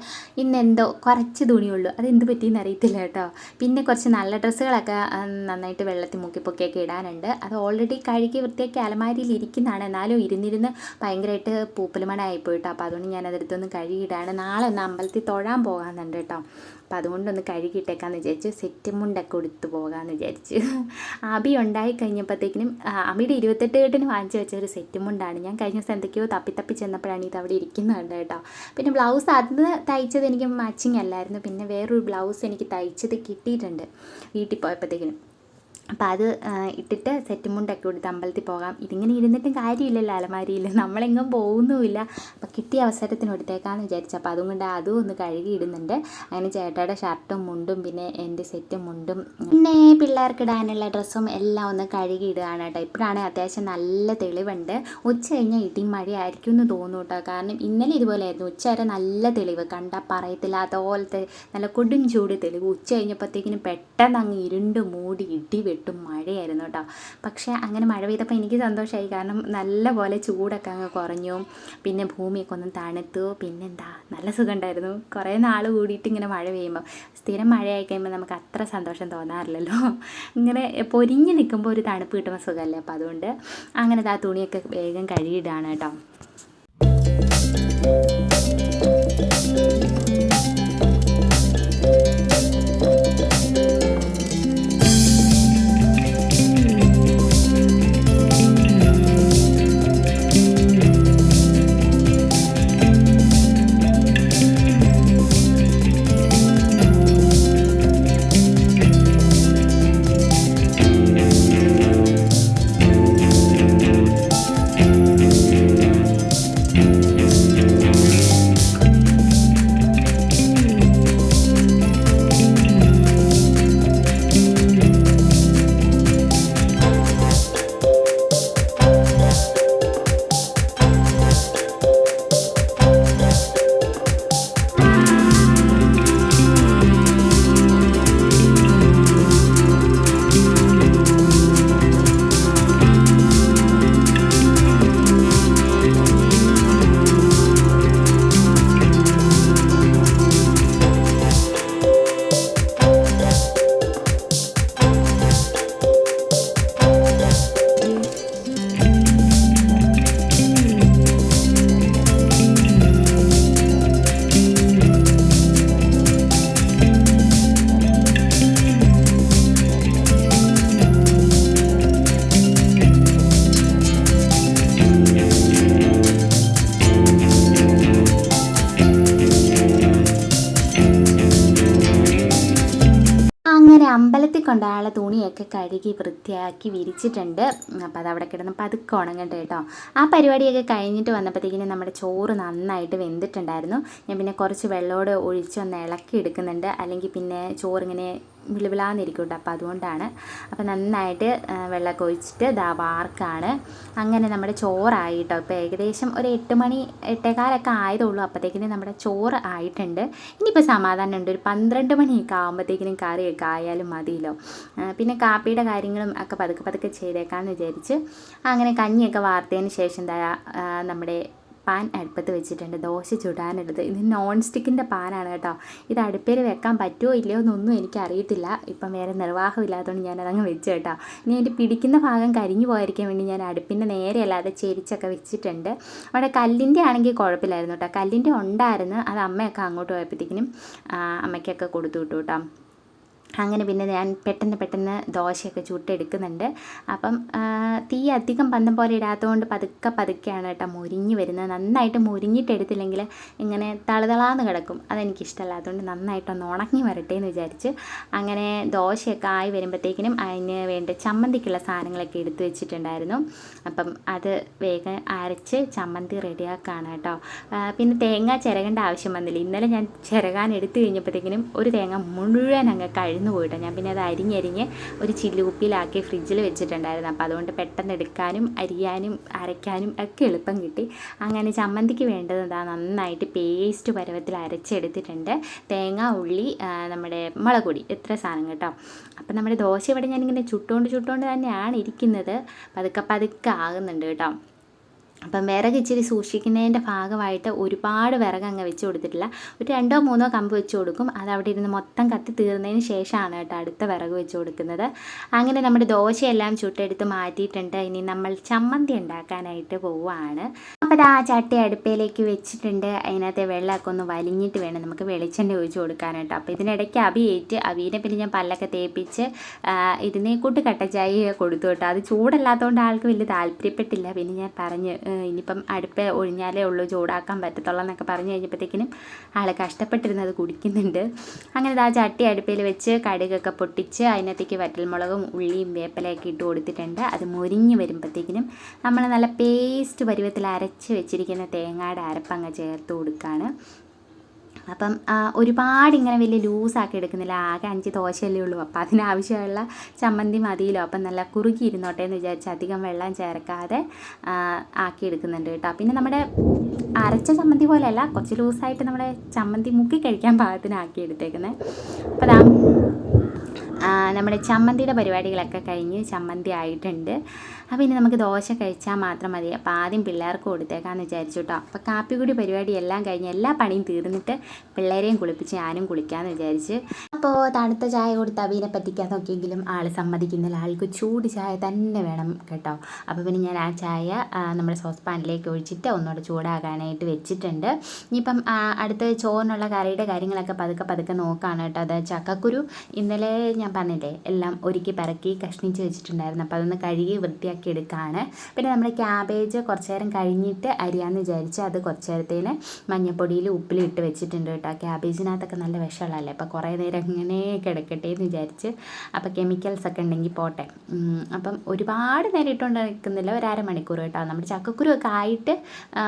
ഇന്ന് എന്തോ കുറച്ച് തുണിയുള്ളൂ. അത് എന്ത് പറ്റിയെന്ന് അറിയത്തില്ല കേട്ടോ. പിന്നെ കുറച്ച് നല്ല ഡ്രസ്സുകളൊക്കെ നന്നായിട്ട് വെള്ളത്തിൽ മുക്കിപ്പൊക്കിയൊക്കെ ഇടാനുണ്ട്. അത് ഓൾറെഡി കഴുകി വൃത്തിയാക്കി അലമാരിയിൽ ഇരിക്കുന്നതാണ്. എന്നാലും ഇരുന്നിരുന്ന് ഭയങ്കരമായിട്ട് പൂപ്പലുമണായി പോയിട്ടോ. അപ്പോൾ അതുകൊണ്ട് ഞാൻ അതെടുത്തൊന്ന് കഴുകിയിടാണ്. നാളെ ഒന്ന് അമ്പലത്തിൽ തൊഴാൻ പോകാമെന്നുണ്ട് കേട്ടോ. അപ്പോൾ അതുകൊണ്ടൊന്ന് കഴുകിയിട്ടേക്കാന്ന് വിചാരിച്ചു സെറ്റ് മുണ്ടൊക്കെ ഉടുത്ത് പോകാമെന്ന് വിചാരിച്ചു. അബി ഉണ്ടായി കഴിഞ്ഞപ്പോഴത്തേക്കിനും അമ്മയുടെ ഇരുപത്തെട്ട് കെട്ടിന് വാങ്ങിച്ചു വെച്ച ഒരു സെറ്റും ഉണ്ടാണ് ഞാൻ കഴിഞ്ഞ ദിവസം എന്തൊക്കെയോ തപ്പി തപ്പി ചെന്നപ്പോഴാണ് ഇത് അവിടെ ഇരിക്കുന്നുണ്ട് കേട്ടോ. പിന്നെ ബ്ലൗസ് അന്ന് തയ്ച്ചത് എനിക്ക് മാച്ചിങ് അല്ലായിരുന്നു. പിന്നെ വേറൊരു ബ്ലൗസ് എനിക്ക് തയ്ച്ചത് കിട്ടിയിട്ടുണ്ട്. വീട്ടിൽ പോയപ്പോഴത്തേക്കിനും. അപ്പോൾ അത് ഇട്ടിട്ട് സെറ്റ് മുണ്ടൊക്കെ കൊടുത്ത് അമ്പലത്തിൽ പോകാം. ഇതിങ്ങനെ ഇരുന്നിട്ടും കാര്യമില്ലല്ലോ അലമാരിയിൽ നമ്മളെങ്ങും പോകുന്നുമില്ല. അപ്പം കിട്ടിയ അവസരത്തിന് എടുത്തേക്കാമെന്ന് വിചാരിച്ചു. അപ്പോൾ അതുകൊണ്ട് അതും ഒന്ന് കഴുകി ഇടുന്നുണ്ട്. അങ്ങനെ ചേട്ടയുടെ ഷർട്ടും മുണ്ടും പിന്നെ എന്റെ സെറ്റും മുണ്ടും പിന്നെ പിള്ളേർക്ക് ഇടാനുള്ള ഡ്രസ്സും എല്ലാം ഒന്ന് കഴുകി ഇടുകയാണ് കേട്ടോ. ഇപ്പോഴാണ് അത്യാവശ്യം നല്ല തെളിവുണ്ട്. ഉച്ച കഴിഞ്ഞാൽ ഇടി മഴയായിരിക്കും എന്ന് തോന്നുന്നു കേട്ടോ. കാരണം ഇന്നലെ ഇതുപോലെയായിരുന്നു ഉച്ച വരെ നല്ല തെളിവ്. കണ്ടാൽ പറയത്തില്ലാത്ത പോലത്തെ നല്ല കൊടും ചൂട് തെളിവ്. ഉച്ച കഴിഞ്ഞപ്പോഴത്തേക്കിനും പെട്ടെന്ന് അങ്ങ് ഇരുണ്ട് മൂടി ഇടി മഴയായിരുന്നു കേട്ടോ. പക്ഷേ അങ്ങനെ മഴ പെയ്തപ്പോൾ എനിക്ക് സന്തോഷമായി. കാരണം നല്ല പോലെ ചൂടൊക്കെ അങ്ങ് കുറഞ്ഞു. പിന്നെ ഭൂമിയൊക്കെ ഒന്ന് തണുത്തു. പിന്നെന്താ നല്ല സുഖമുണ്ടായിരുന്നു. കുറേ നാൾ കൂടിയിട്ട് ഇങ്ങനെ മഴ പെയ്യുമ്പോൾ സ്ഥിരം മഴയായി കഴിയുമ്പോൾ നമുക്ക് അത്ര സന്തോഷം തോന്നാറില്ലല്ലോ. ഇങ്ങനെ പൊരിഞ്ഞ് നിൽക്കുമ്പോൾ ഒരു തണുപ്പ് കിട്ടുമ്പോൾ സുഖമല്ലേ? അപ്പോൾ അതുകൊണ്ട് അങ്ങനെ ആ തുണിയൊക്കെ വേഗം കഴുകിയിടാണ് കേട്ടോ. തുണിയൊക്കെ കഴുകി വൃത്തിയാക്കി വിരിച്ചിട്ടുണ്ട്. അപ്പോൾ അത് അവിടെ കിടന്ന് പതുക്കെ ഉണങ്ങട്ടെ കേട്ടോ. ആ പരിപാടിയൊക്കെ കഴിഞ്ഞിട്ട് വന്നപ്പോഴത്തേക്കിനും നമ്മുടെ ചോറ് നന്നായിട്ട് വെന്തിട്ടുണ്ടായിരുന്നു. ഞാൻ പിന്നെ കുറച്ച് വെള്ളമോട് ഒഴിച്ചൊന്ന് ഇളക്കി എടുക്കുന്നുണ്ട് അല്ലെങ്കിൽ പിന്നെ ചോറിങ്ങനെ വിളുവിളാന്നിരിക്കും കേട്ടോ അപ്പോൾ അതുകൊണ്ടാണ്. അപ്പോൾ നന്നായിട്ട് വെള്ളം വെള്ളമൊക്കെ ഒഴിച്ചിട്ട് ദാ വാർക്കാണ്. അങ്ങനെ നമ്മുടെ ചോറായി കേട്ടോ ഇപ്പോൾ ഏകദേശം ഒരു എട്ട് മണി എട്ടേകാലൊക്കെ ആയതുള്ളൂ അപ്പോഴത്തേക്കിനും നമ്മുടെ ചോറ് ആയിട്ടുണ്ട്. ഇനിയിപ്പോൾ സമാധാനം ഉണ്ട്. ഒരു പന്ത്രണ്ട് മണിയൊക്കെ ആകുമ്പോഴത്തേക്കിനും കറിയൊക്കെ ആയാലും മതിയല്ലോ. പിന്നെ കാപ്പിയുടെ കാര്യങ്ങളും ഒക്കെ പതുക്കെ പതുക്കെ ചെയ്തേക്കാമെന്ന് വിചാരിച്ച് അങ്ങനെ കഞ്ഞിയൊക്കെ വാർത്തതിന് ശേഷം എന്താ നമ്മുടെ പാൻ അടുപ്പത്ത് വെച്ചിട്ടുണ്ട് ദോശ ചുടാനുള്ളത് ഇത് നോൺ സ്റ്റിക്കിന്റെ പാനാണ് കേട്ടോ. ഇത് അടുപ്പിൽ വെക്കാൻ പറ്റുമോ ഇല്ലയോ എന്നൊന്നും എനിക്കറിയത്തില്ല. ഇപ്പം വേറെ നിർവാഹമില്ലാത്തതുകൊണ്ട് ഞാനതങ്ങ് വെച്ച് കേട്ടോ. ഇനി അതിന്റെ പിടിക്കുന്ന ഭാഗം കരിഞ്ഞു പോയിരിക്കാൻ വേണ്ടി ഞാൻ അടുപ്പിന്റെ നേരെ അല്ലാതെ ചെരിച്ചൊക്കെ വെച്ചിട്ടുണ്ട്. അവിടെ കല്ലിന്റെ ആണെങ്കിൽ കുഴപ്പമില്ലായിരുന്നു കേട്ടോ. കല്ലിന്റെ ഉണ്ടായിരുന്നു. അത് അമ്മയൊക്കെ അങ്ങോട്ട് പോയപ്പോഴത്തേക്കിനും അമ്മയ്ക്കൊക്കെ കൊടുത്തു വിട്ടു കേട്ടോ. അങ്ങനെ പിന്നെ ഞാൻ പെട്ടെന്ന് പെട്ടെന്ന് ദോശയൊക്കെ ചുട്ടെടുക്കുന്നുണ്ട്. അപ്പം തീ അധികം പന്തം പോലെ ഇടാത്തതുകൊണ്ട് പതുക്കെ പതുക്കെയാണ് കേട്ടോ മുരിഞ്ഞ് വരുന്നത്. നന്നായിട്ട് മുരിഞ്ഞിട്ട് എടുത്തില്ലെങ്കിൽ ഇങ്ങനെ തളുതളാന്ന് കിടക്കും. അതെനിക്കിഷ്ടമല്ല. അതുകൊണ്ട് നന്നായിട്ടൊന്ന് ഉണങ്ങി വരട്ടെ എന്ന് വിചാരിച്ച് അങ്ങനെ ദോശയൊക്കെ ആയി വരുമ്പോഴത്തേക്കിനും അതിന് വേണ്ട ചമ്മന്തിക്കുള്ള സാധനങ്ങളൊക്കെ എടുത്തു വെച്ചിട്ടുണ്ടായിരുന്നു. അപ്പം അത് വേഗം അരച്ച് ചമ്മന്തി റെഡിയാക്കാണ് കേട്ടോ. പിന്നെ തേങ്ങ ചിരകേണ്ട ആവശ്യം വന്നില്ല. ഇന്നലെ ഞാൻ ചിരകാൻ എടുത്തു കഴിഞ്ഞപ്പോഴത്തേക്കിനും ഒരു തേങ്ങ മുഴുവൻ അങ്ങ് കഴിഞ്ഞു പോയിട്ടോ ഞാൻ പിന്നെ അത് അരിഞ്ഞരിഞ്ഞ് ഒരു ചില്ലുകുപ്പിയിലാക്കി ഫ്രിഡ്ജിൽ വെച്ചിട്ടുണ്ടായിരുന്നു. അപ്പോൾ അതുകൊണ്ട് പെട്ടെന്ന് എടുക്കാനും അരിയാനും അരയ്ക്കാനും ഒക്കെ എളുപ്പം കിട്ടി. അങ്ങനെ ചമ്മന്തിക്ക് വേണ്ടത് എന്താ നന്നായിട്ട് പേസ്റ്റ് പരുവത്തിൽ അരച്ചെടുത്തിട്ടുണ്ട്. തേങ്ങ ഉള്ളി നമ്മുടെ മുളക് പൊടി ഇത്ര സാധനം കേട്ടോ. അപ്പം നമ്മുടെ ദോശ ഇവിടെ ഞാനിങ്ങനെ ചുട്ടുകൊണ്ട് ചുട്ടുകൊണ്ട് തന്നെയാണ് ഇരിക്കുന്നത്. പതുക്കെ പതുക്കെ ആകുന്നുണ്ട് കേട്ടോ. അപ്പം വിറക് ഇച്ചിരി സൂക്ഷിക്കുന്നതിന്റെ ഭാഗമായിട്ട് ഒരുപാട് വിറക് അങ്ങ് വെച്ച് കൊടുത്തിട്ടില്ല. ഒരു രണ്ടോ മൂന്നോ കമ്പ് വെച്ച് കൊടുക്കും. അത് അവിടെ ഇരുന്ന് മൊത്തം കത്തി തീർന്നതിന് ശേഷമാണ് കേട്ടോ അടുത്ത വിറക് വെച്ച് കൊടുക്കുന്നത്. അങ്ങനെ നമ്മുടെ ദോശയെല്ലാം ചുട്ടെടുത്ത് മാറ്റിയിട്ടുണ്ട്. ഇനി നമ്മൾ ചമ്മന്തി ഉണ്ടാക്കാനായിട്ട് പോവുകയാണ്. അപ്പോൾ ആ ചട്ടി അടുപ്പയിലേക്ക് വെച്ചിട്ടുണ്ട്. അതിനകത്തെ വെള്ളമൊക്കെ ഒന്ന് വലിഞ്ഞിട്ട് വേണം നമുക്ക് വെളിച്ചെണ്ണ ഒഴിച്ച് കൊടുക്കാനായിട്ട്. അപ്പോൾ ഇതിനിടയ്ക്ക് അബി ഏറ്റ്. അബീനെ പിന്നെ ഞാൻ പല്ലൊക്കെ തേപ്പിച്ച് ഇതിനെ കൂട്ട് കട്ടച്ചായ കൊടുത്തു കേട്ടോ. അത് ചൂടല്ലാത്തതുകൊണ്ട് ആൾക്ക് വലിയ താല്പര്യപ്പെട്ടില്ല. പിന്നെ ഞാൻ പറഞ്ഞ് "ഏ, ഇനിയിപ്പം അടുപ്പ് ഒഴിഞ്ഞാലേ ഉള്ളൂ ചൂടാക്കാൻ പറ്റത്തുള്ളൂ എന്നൊക്കെ പറഞ്ഞു കഴിഞ്ഞപ്പോഴത്തേക്കിനും ആൾ കഷ്ടപ്പെട്ടിരുന്നത് കുടിക്കുന്നുണ്ട്. അങ്ങനെ ആ ചട്ടി അടുപ്പയിൽ വെച്ച് കടുകൊക്കെ പൊട്ടിച്ച് അതിനകത്തേക്ക് വറ്റൽമുളകും ഉള്ളിയും വേപ്പലയൊക്കെ ഇട്ട് കൊടുത്തിട്ടുണ്ട്. അത് മുരിഞ്ഞ് വരുമ്പോഴത്തേക്കിനും നമ്മൾ നല്ല പേസ്റ്റ് പരുവത്തിൽ അരച്ച് വെച്ചിരിക്കുന്ന തേങ്ങയുടെ അരപ്പങ്ങ് ചേർത്ത് കൊടുക്കുകയാണ് അപ്പം ഒരുപാട് ഇങ്ങനെ വലിയ ലൂസാക്കി എടുക്കുന്നില്ല. ആകെ അഞ്ച് ദോശയല്ലേ ഉള്ളൂ. അപ്പം അതിനാവശ്യമുള്ള ചമ്മന്തി മതിയല്ലോ. അപ്പം നല്ല കുറുകി ഇരുന്നോട്ടെ എന്ന് വിചാരിച്ച് അധികം വെള്ളം ചേർക്കാതെ ആക്കി എടുക്കുന്നുണ്ട് കേട്ടോ. പിന്നെ നമ്മുടെ അരച്ച ചമ്മന്തി പോലെയല്ല കുറച്ച് ലൂസായിട്ട് നമ്മുടെ ചമ്മന്തി മുക്കി കഴിക്കാൻ പാകത്തിന് ആക്കി എടുത്തേക്കുന്നത് അപ്പോൾ അതാ നമ്മുടെ ചമ്മന്തിയുടെ പരിപാടികളൊക്കെ കഴിഞ്ഞ് ചമ്മന്തി ആയിട്ടുണ്ട്. അപ്പോൾ ഇനി നമുക്ക് ദോശ കഴിച്ചാൽ മാത്രം മതി. അപ്പോൾ ആദ്യം പിള്ളേർക്ക് കൊടുത്തേക്കാന്ന് വിചാരിച്ചു കേട്ടോ അപ്പോൾ കൂടി പരിപാടി എല്ലാം കഴിഞ്ഞ് എല്ലാ പണിയും തീർന്നിട്ട് പിള്ളേരെയും കുളിപ്പിച്ച് ഞാനും കുളിക്കാമെന്ന് വിചാരിച്ച്. അപ്പോൾ തണുത്ത ചായ കൊടുത്ത് അബീനെ പറ്റിക്കാൻ നോക്കിയെങ്കിലും ആൾ സമ്മതിക്കുന്നില്ല. ആൾക്ക് ചൂട് ചായ തന്നെ വേണം കേട്ടോ. അപ്പോൾ പിന്നെ ഞാൻ ആ ചായ നമ്മുടെ സോസ് പാനിലേക്ക് ഒഴിച്ചിട്ട് ഒന്നുകൂടെ ചൂടാകാനായിട്ട് വെച്ചിട്ടുണ്ട്. ഇനിയിപ്പം അടുത്ത ചോറിനുള്ള കറിയുടെ കാര്യങ്ങളൊക്കെ പതുക്കെ പതുക്കെ നോക്കുകയാണ് കേട്ടോ. അത് ചക്കക്കുരു ഇന്നലെ ഞാൻ പറഞ്ഞില്ലേ എല്ലാം ഒരുക്കി പിറക്കി കഷ്ണിച്ച് വെച്ചിട്ടുണ്ടായിരുന്നു. അപ്പോൾ അതൊന്ന് കഴുകി വൃത്തിയാക്കി എടുക്കുകയാണ് പിന്നെ നമ്മൾ ക്യാബേജ് കുറച്ച് നേരം കഴിഞ്ഞിട്ട് അരിയാന്ന് വിചാരിച്ച് അത് കുറച്ച് നേരത്തേന് മഞ്ഞപ്പൊടിയിൽ ഉപ്പിലിട്ട് വെച്ചിട്ടുണ്ട് കേട്ടോ. ക്യാബേജിനകത്തൊക്കെ നല്ല വിഷമുള്ളതല്ലേ? അപ്പോൾ കുറേ നേരം അങ്ങനെ കിടക്കട്ടെ എന്ന് വിചാരിച്ച് അപ്പോൾ കെമിക്കൽസ് ഒക്കെ ഉണ്ടെങ്കിൽ പോട്ടെ. അപ്പം ഒരുപാട് നേരം ഇട്ടുകൊണ്ട് നിൽക്കുന്നില്ല. ഒരു അരമണിക്കൂർ കേട്ടോ. നമ്മുടെ ചക്കക്കുരു ഒക്കെ ആയിട്ട്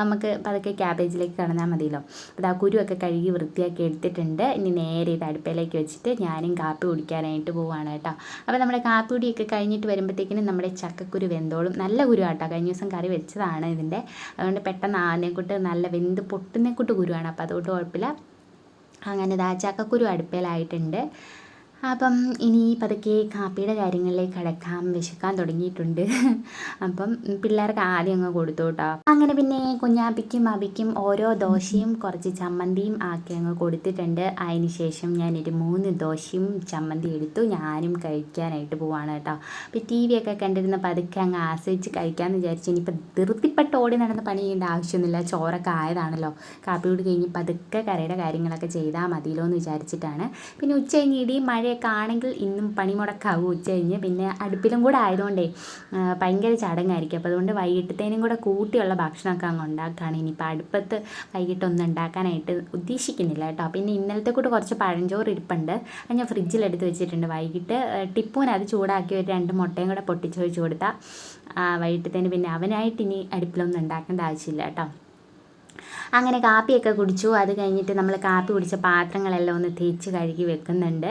നമുക്ക് പതുക്കെ ക്യാബേജിലേക്ക് കടന്നാൽ മതിയല്ലോ. അപ്പോൾ ആ കുരുവൊക്കെ കഴുകി വൃത്തിയാക്കി എടുത്തിട്ടുണ്ട്. ഇനി നേരെ ഇത് അടുപ്പിലേക്ക് വെച്ചിട്ട് ഞാനും കാപ്പി കുടിക്കാനായിട്ട് പോവുകയാണ് കേട്ടോ. അപ്പോൾ നമ്മുടെ കാപ്പി കുടിയൊക്കെ കഴിഞ്ഞിട്ട് വരുമ്പോഴത്തേക്കിനും നമ്മുടെ ചക്കക്കുരു വെന്തോളും. നല്ല ഗുരുവാട്ടോ. കഴിഞ്ഞ ദിവസം കറി വെച്ചതാണ് ഇതിന്റെ. അതുകൊണ്ട് പെട്ടെന്ന് ആനേക്കൂട്ട് നല്ല വെന്ത് പൊട്ടുന്നേക്കൂട്ട് ഗുരുവാണ്. അപ്പോൾ അതുകൊണ്ട് കുഴപ്പമില്ല. അങ്ങനെ ദാച്ചാക്കക്കുരു ചക്കക്കുരു അടുപ്പയിലായിട്ടുണ്ട് അപ്പം ഇനി പതുക്കെ കാപ്പിയുടെ കാര്യങ്ങളിലേക്ക് കടക്കാം വിശക്കാൻ തുടങ്ങിയിട്ടുണ്ട്. അപ്പം പിള്ളേർക്ക് ആദ്യം അങ്ങ് കൊടുത്തു കേട്ടോ അങ്ങനെ പിന്നെ കുഞ്ഞാപ്പിക്കും അബിക്കും ഓരോ ദോശയും കുറച്ച് ചമ്മന്തിയും ആക്കി അങ്ങ് കൊടുത്തിട്ടുണ്ട്. അതിന് ശേഷം ഞാനൊരു മൂന്ന് ദോശയും ചമ്മന്തി എടുത്തു. ഞാനും കഴിക്കാനായിട്ട് പോവാണ് കേട്ടോ. അപ്പോൾ ടി വി ഒക്കെ കണ്ടിരുന്ന പതുക്കെ അങ്ങ് ആസ്വദിച്ച് കഴിക്കാമെന്ന് വിചാരിച്ചു ഇനിയിപ്പോൾ ധൃതിപ്പെട്ട് ഓടി നടന്ന് പണി ചെയ്യേണ്ട ആവശ്യമൊന്നുമില്ല. ചോറൊക്കെ ആയതാണല്ലോ. കാപ്പി കൂടി കഴിഞ്ഞ് പതുക്കെ കറിയുടെ കാര്യങ്ങളൊക്കെ ചെയ്താൽ മതിയല്ലോ എന്ന് വിചാരിച്ചിട്ടാണ്. പിന്നെ ഉച്ച കഴിഞ്ഞ് ഇടിയും മഴയൊക്കെ ആണെങ്കിൽ ഇന്നും പണിമുടക്കാവും ഉച്ച കഴിഞ്ഞ്. പിന്നെ അടുപ്പിലും കൂടെ ആയതുകൊണ്ടേ ഭയങ്കര ചടങ്ങായിരിക്കും. അപ്പോൾ അതുകൊണ്ട് വൈകിട്ടത്തേനും കൂടെ കൂട്ടിയുള്ള ഭക്ഷണമൊക്കെ അങ്ങ് ഉണ്ടാക്കുകയാണ്. ഇനിയിപ്പോൾ അടുപ്പത്ത് വൈകിട്ടൊന്നും ഉണ്ടാക്കാനായിട്ട് ഉദ്ദേശിക്കുന്നില്ല കേട്ടോ. പിന്നെ ഇന്നലത്തെ കൂട്ട് കുറച്ച് പഴഞ്ചോറ് ഇരിപ്പുണ്ട്. അത് ഞാൻ ഫ്രിഡ്ജിലെടുത്ത് വെച്ചിട്ടുണ്ട്. വൈകിട്ട് ടിപ്പൂന് അത് ചൂടാക്കി ഒരു രണ്ട് മുട്ടയും കൂടെ പൊട്ടിച്ച് വെച്ച് കൊടുത്താൽ വൈകിട്ടത്തേന് പിന്നെ അവനായിട്ട് ഇനി അടുപ്പിലൊന്നും ഉണ്ടാക്കേണ്ട ആവശ്യമില്ല കേട്ടോ. അങ്ങനെ കാപ്പിയൊക്കെ കുടിച്ചു. അത് കഴിഞ്ഞിട്ട് നമ്മൾ കാപ്പി കുടിച്ച പാത്രങ്ങളെല്ലാം ഒന്ന് തേച്ച് കഴുകി വെക്കുന്നുണ്ട്.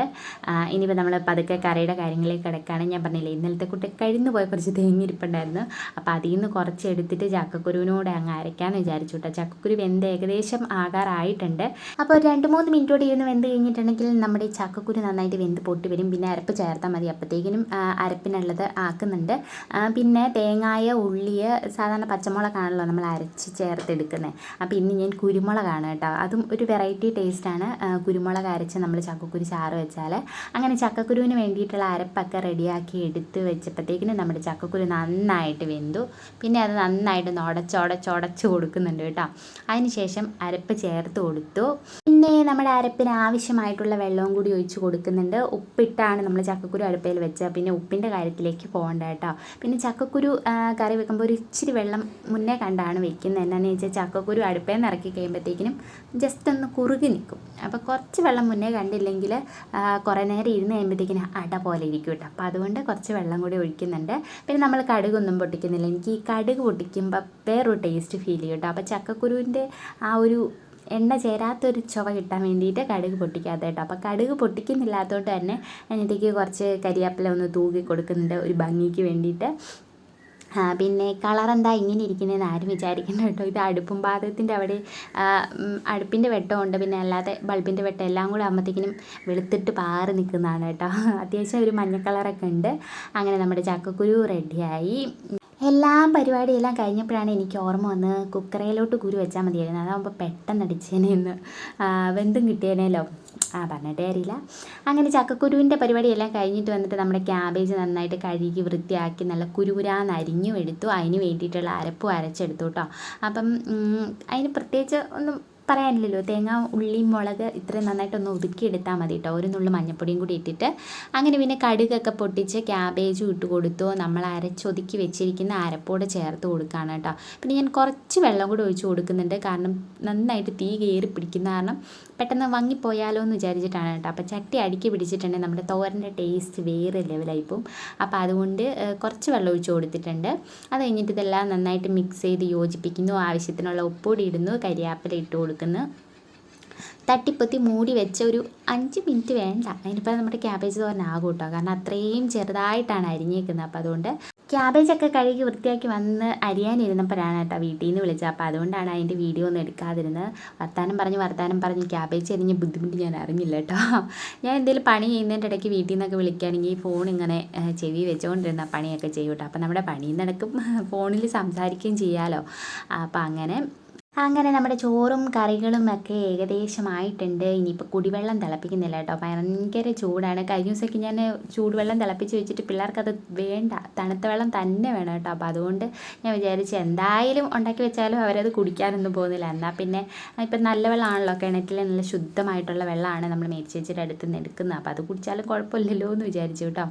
ഇനിയിപ്പോൾ നമ്മൾ പതുക്കെ കറിയുടെ കാര്യങ്ങളിലേക്ക് കിടക്കുകയാണ് ഞാൻ പറഞ്ഞില്ലേ ഇന്നലത്തെ കുട്ടി കഴിഞ്ഞു പോയ കുറച്ച് തേങ്ങിരിപ്പുണ്ടായിരുന്നു അപ്പോൾ അതിൽ നിന്ന് കുറച്ച് എടുത്തിട്ട് ചക്കക്കുരുവിനോട് അങ്ങ് അരയ്ക്കാമെന്ന് വിചാരിച്ചു കേട്ടോ ചക്കക്കുരു വെന്ത് ഏകദേശം ആകാറായിട്ടുണ്ട്. അപ്പോൾ രണ്ട് മൂന്ന് മിനിറ്റോടെ ഇരുന്ന് വെന്ത് കഴിഞ്ഞിട്ടുണ്ടെങ്കിൽ നമ്മുടെ ചക്കക്കുരു നന്നായിട്ട് വെന്ത് പൊട്ടി വരും. പിന്നെ അരപ്പ് ചേർത്താൽ മതി. അപ്പോഴത്തേക്കിനും അരപ്പിനുള്ളത് ആക്കുന്നുണ്ട്. പിന്നെ തേങ്ങായ ഉള്ളിയ സാധാരണ പച്ചമുളകാണല്ലോ നമ്മൾ അരച്ച് ചേർത്തെടുക്കുന്നത് ഇന്ന് ഞാൻ കുരുമുളകാണ് കേട്ടോ. അതും ഒരു വെറൈറ്റി ടേസ്റ്റാണ് കുരുമുളക് അരച്ച് നമ്മൾ ചക്കക്കുരു ചാറ് വെച്ചാൽ അങ്ങനെ ചക്കക്കുരുവിന് വേണ്ടിയിട്ടുള്ള അരപ്പൊക്കെ റെഡിയാക്കി എടുത്ത് വെച്ചപ്പോഴത്തേക്കിനും നമ്മുടെ ചക്കക്കുരു നന്നായിട്ട് വെന്തു. പിന്നെ അത് നന്നായിട്ട് ഉടച്ചുടച്ചുടച്ച് കൊടുക്കുന്നുണ്ട് കേട്ടോ. അതിന് ശേഷം അരപ്പ് ചേർത്ത് കൊടുത്തു. പിന്നെ പിന്നെ നമ്മുടെ അരപ്പിന് ആവശ്യമായിട്ടുള്ള വെള്ളവും കൂടി ഒഴിച്ച് കൊടുക്കുന്നുണ്ട്. ഉപ്പിട്ടാണ് നമ്മൾ ചക്കക്കുരു അടുപ്പയിൽ വെച്ചത് പിന്നെ ഉപ്പിന്റെ കാര്യത്തിലേക്ക് പോകേണ്ട കേട്ടോ. പിന്നെ ചക്കക്കുരു കറി വെക്കുമ്പോൾ ഒരു ഇച്ചിരി വെള്ളം മുന്നേ കണ്ടാണ് വെക്കുന്നത് എന്നാന്ന് വെച്ചാൽ ചക്കക്കുരു അടുപ്പയിൽ നിന്ന് ഇറക്കി കഴിയുമ്പോഴത്തേക്കിനും ജസ്റ്റ് ഒന്ന് കുറുകി നിൽക്കും അപ്പോൾ കുറച്ച് വെള്ളം മുന്നേ കണ്ടില്ലെങ്കിൽ കുറേ നേരം ഇരുന്ന് കഴിയുമ്പോഴത്തേക്കിനും അട പോലെ ഇരിക്കും കേട്ടോ. അപ്പോൾ അതുകൊണ്ട് കുറച്ച് വെള്ളം കൂടി ഒഴിക്കുന്നുണ്ട്. പിന്നെ നമ്മൾ കടുകൊന്നും പൊട്ടിക്കുന്നില്ല. എനിക്ക് ഈ കടുക് പൊട്ടിക്കുമ്പോൾ വേറൊരു ടേസ്റ്റ് ഫീൽ ചെയ്യും കേട്ടോ. അപ്പോൾ ചക്കക്കുരുവിന്റെ ആ ഒരു എണ്ണ ചേരാത്തൊരു ചുവ കിട്ടാൻ വേണ്ടിയിട്ട് കടുക് പൊട്ടിക്കാത്ത കേട്ടോ. അപ്പോൾ കടുക് പൊട്ടിക്കുന്നില്ലാത്തതുകൊണ്ട് തന്നെ അതിനകത്തേക്ക് കുറച്ച് കരിയാപ്പില ഒന്ന് തൂക്കി കൊടുക്കുന്നുണ്ട് ഒരു ഭംഗിക്ക് വേണ്ടിയിട്ട്. പിന്നെ കളർ എന്താ ഇങ്ങനെ ഇരിക്കുന്നതെന്ന് ആരും വിചാരിക്കണ്ട കേട്ടോ. ഇത് അടുപ്പും പാത്രത്തിന്റെ അവിടെ അടുപ്പിന്റെ വെട്ടമുണ്ട് പിന്നെ അല്ലാതെ ബൾബിന്റെ വെട്ടം എല്ലാം കൂടെ ആകുമ്പോഴത്തേക്കിനും വെളുത്തിട്ട് പാറി നിൽക്കുന്നതാണ് കേട്ടോ. അത്യാവശ്യം ഒരു മഞ്ഞ കളറൊക്കെ ഉണ്ട്. അങ്ങനെ നമ്മുടെ ചക്കക്കുരു റെഡിയായി എല്ലാം പരിപാടിയെല്ലാം കഴിഞ്ഞപ്പോഴാണ് എനിക്ക് ഓർമ്മ വന്ന് കുക്കറയിലോട്ട് കുരു വെച്ചാൽ മതിയായിരുന്നു. അതാകുമ്പോൾ പെട്ടെന്ന് അടിച്ചേനേന്ന്. വെന്തും കിട്ടിയേനേലോ? ആ പറഞ്ഞിട്ടേ അറിയില്ല അങ്ങനെ ചക്കക്കുരുവിന്റെ പരിപാടിയെല്ലാം കഴിഞ്ഞിട്ട് വന്നിട്ട് നമ്മുടെ ക്യാബേജ് നന്നായിട്ട് കഴുകി വൃത്തിയാക്കി നല്ല കുരുകുരാന്ന് അരിഞ്ഞു എടുത്തു. അതിന് വേണ്ടിയിട്ടുള്ള അരപ്പും അരച്ചെടുത്തു കേട്ടോ. അപ്പം അതിന് പ്രത്യേകിച്ച് ഒന്നും പറയാനില്ലല്ലോ തേങ്ങ ഉള്ളി മുളക് ഇത്രയും നന്നായിട്ടൊന്ന് ഒതുക്കിയെടുത്താൽ മതി കേട്ടോ ഒരു നുള്ളു മഞ്ഞപ്പൊടിയും കൂടി ഇട്ടിട്ട് അങ്ങനെ പിന്നെ കടുകൊക്കെ പൊട്ടിച്ച് ക്യാബേജും ഇട്ട് കൊടുത്തു. നമ്മൾ അരച്ചൊതുക്കി വെച്ചിരിക്കുന്ന അരപ്പോടെ ചേർത്ത് കൊടുക്കുകയാണ് കേട്ടോ പിന്നെ ഞാൻ കുറച്ച് വെള്ളം കൂടി ഒഴിച്ച് കൊടുക്കുന്നുണ്ട്. കാരണം നന്നായിട്ട് തീ കയറി പിടിക്കുന്ന കാരണം പെട്ടെന്ന് വാങ്ങിപ്പോയാലോ എന്ന് വിചാരിച്ചിട്ടാണ് കേട്ടോ അപ്പോൾ ചട്ടി അടുക്കി പിടിച്ചിട്ടുണ്ടെങ്കിൽ നമ്മുടെ തോരന്റെ ടേസ്റ്റ് വേറെ ലെവലായി പോകും അപ്പോൾ അതുകൊണ്ട് കുറച്ച് വെള്ളം ഒഴിച്ച് കൊടുത്തിട്ടുണ്ട്. അത് കഴിഞ്ഞിട്ട് ഇതെല്ലാം നന്നായിട്ട് മിക്സ് ചെയ്ത് യോജിപ്പിക്കുന്നു. ആവശ്യത്തിനുള്ള ഉപ്പൊടി ഇടുന്നു. കരിയാപ്പില ഇട്ട് കൊടുക്കുന്നു തട്ടിപ്പൊത്തി മൂടി വെച്ച ഒരു അഞ്ച് മിനിറ്റ് വേണ്ട. അതിനിപ്പോൾ നമ്മുടെ ക്യാബേജ് തോരനാകും കേട്ടോ കാരണം അത്രയും ചെറുതായിട്ടാണ് അരിഞ്ഞേക്കുന്നത്. അപ്പോൾ അതുകൊണ്ട് ക്യാബേജൊക്കെ കഴുകി വൃത്തിയാക്കി വന്ന് അരിയാനിരുന്നപ്പോഴാണ് കേട്ടോ വീട്ടിൽ നിന്ന് വിളിച്ചത്. അപ്പോൾ അതുകൊണ്ടാണ് അതിന്റെ വീഡിയോ ഒന്നും എടുക്കാതിരുന്നത്. വർത്താനം പറഞ്ഞ് വർത്താനം പറഞ്ഞ് ക്യാബേജ് അരിഞ്ഞ് ബുദ്ധിമുട്ട് ഞാൻ അറിഞ്ഞില്ല കേട്ടോ. ഞാൻ എന്തെങ്കിലും പണി ചെയ്യുന്നതിന്റെ ഇടയ്ക്ക് വീട്ടിൽ നിന്നൊക്കെ വിളിക്കുകയാണെങ്കിൽ ഫോൺ ഇങ്ങനെ ചെവി വെച്ചുകൊണ്ടിരുന്ന പണിയൊക്കെ ചെയ്യും കേട്ടോ അപ്പോൾ നമ്മുടെ പണിയിൽ നടക്കും. ഫോണിൽ സംസാരിക്കുകയും ചെയ്യാമല്ലോ അപ്പോൾ അങ്ങനെ അങ്ങനെ നമ്മുടെ ചോറും കറികളും ഒക്കെ ഏകദേശമായിട്ടുണ്ട്. ഇനിയിപ്പോൾ കുടിവെള്ളം തിളപ്പിക്കുന്നില്ല കേട്ടോ. ഭയങ്കര ചൂടാണ്. കഴിഞ്ഞ ദിവസമൊക്കെ ഞാൻ ചൂടുവെള്ളം തിളപ്പിച്ച് വെച്ചിട്ട് പിള്ളേർക്കത് വേണ്ട തണുത്ത വെള്ളം തന്നെ വേണം കേട്ടോ. അപ്പോൾ അതുകൊണ്ട് ഞാൻ വിചാരിച്ചു എന്തായാലും ഉണ്ടാക്കി വെച്ചാലും അവരത് കുടിക്കാനൊന്നും പോകുന്നില്ല. എന്നാൽ പിന്നെ ഇപ്പം നല്ല വെള്ളമാണല്ലോ. കിണറ്റിൽ നല്ല ശുദ്ധമായിട്ടുള്ള വെള്ളമാണ് നമ്മൾ മേടിച്ച് വെച്ചിട്ട് അടുത്ത് നിന്ന് എടുക്കുന്നത് അപ്പോൾ അത് കുടിച്ചാലും കുഴപ്പമില്ലല്ലോ എന്ന് വിചാരിച്ചു കേട്ടോ.